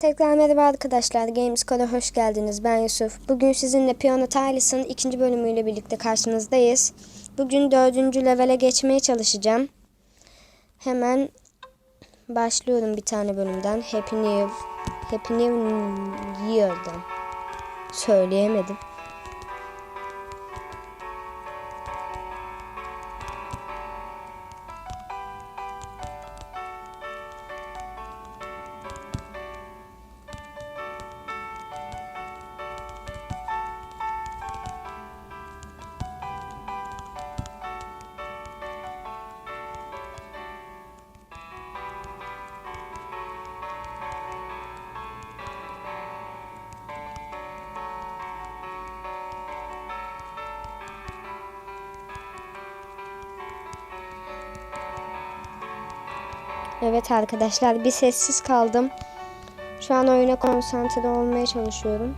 Tekrar merhaba arkadaşlar. Gamescore'a hoş geldiniz. Ben Yusuf. Bugün sizinle Piyano Tilis'ın ikinci bölümüyle birlikte karşınızdayız. Bugün dördüncü levele geçmeye çalışacağım. Hemen başlıyorum bir tane bölümden. Happy New, Happy New Year'dan. Söyleyemedim. Evet arkadaşlar bir sessiz kaldım. Şu an oyuna konsantre olmaya çalışıyorum.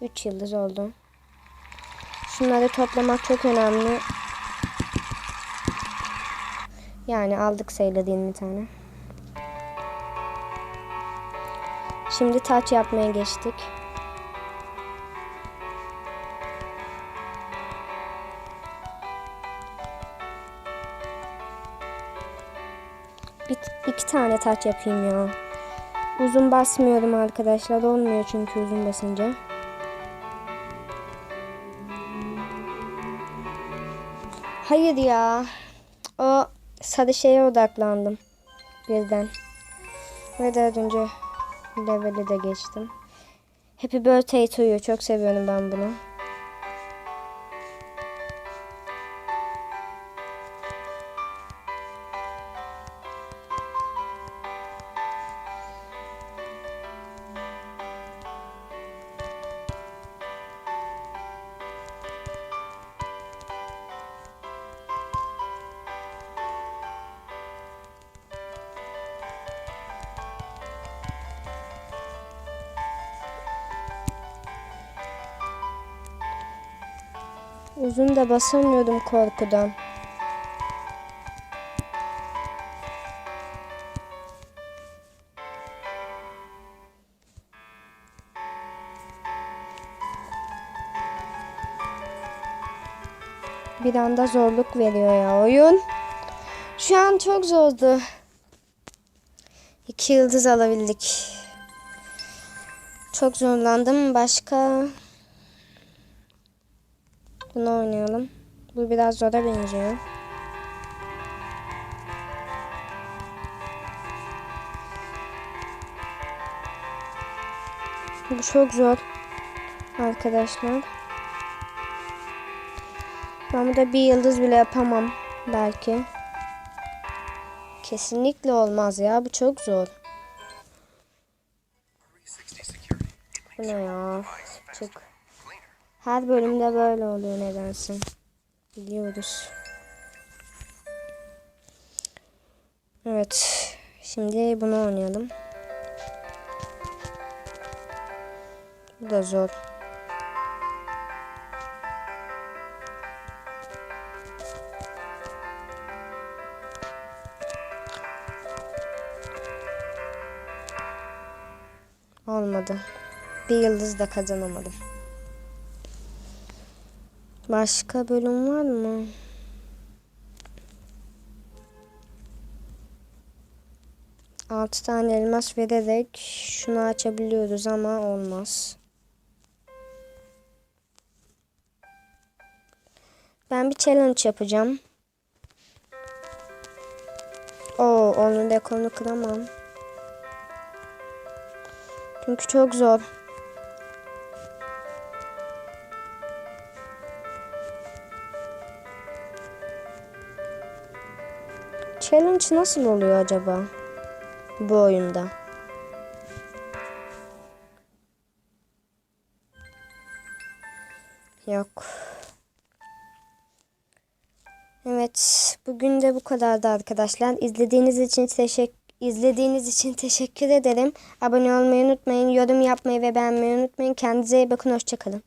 Üç yıldız oldu. Şunları toplamak çok önemli. Yani aldık sayılı 20 tane. Şimdi taç yapmaya geçtik. Bir, iki tane taç yapayım ya. Uzun basmıyorum arkadaşlar. Olmuyor çünkü uzun basınca. Hayır ya. O sarı şeye odaklandım. Birden. Ve dördüncü leveli de geçtim. Happy Birthday to you. Çok seviyorum ben bunu. Uzun da basamıyordum korkudan. Bir anda zorluk veriyor ya oyun. Şu an çok zordu. İki yıldız alabildik. Çok zorlandım. Başka bunu oynayalım. Bu biraz zora benziyor. Bu çok zor. Arkadaşlar. Ben burada bir yıldız bile yapamam. Belki. Kesinlikle olmaz ya. Bu çok zor. Bu ne ya? Çık. Her bölümde böyle oluyor nedense. Biliyoruz. Evet. Şimdi bunu oynayalım. Bu da zor. Olmadı. Bir yıldız da kazanamadım. Başka bölüm var mı? Altı tane elmas vererek şunu açabiliyoruz ama olmaz. Ben bir challenge yapacağım. Oo, onun rekorunu kıramam. Çünkü çok zor. Challenge nasıl oluyor acaba bu oyunda? Yok. Evet, bugün de bu kadardı arkadaşlar. İzlediğiniz için teşekkür izlediğiniz için teşekkür ederim. Abone olmayı unutmayın, yorum yapmayı ve beğenmeyi unutmayın. Kendinize iyi bakın, hoşçakalın.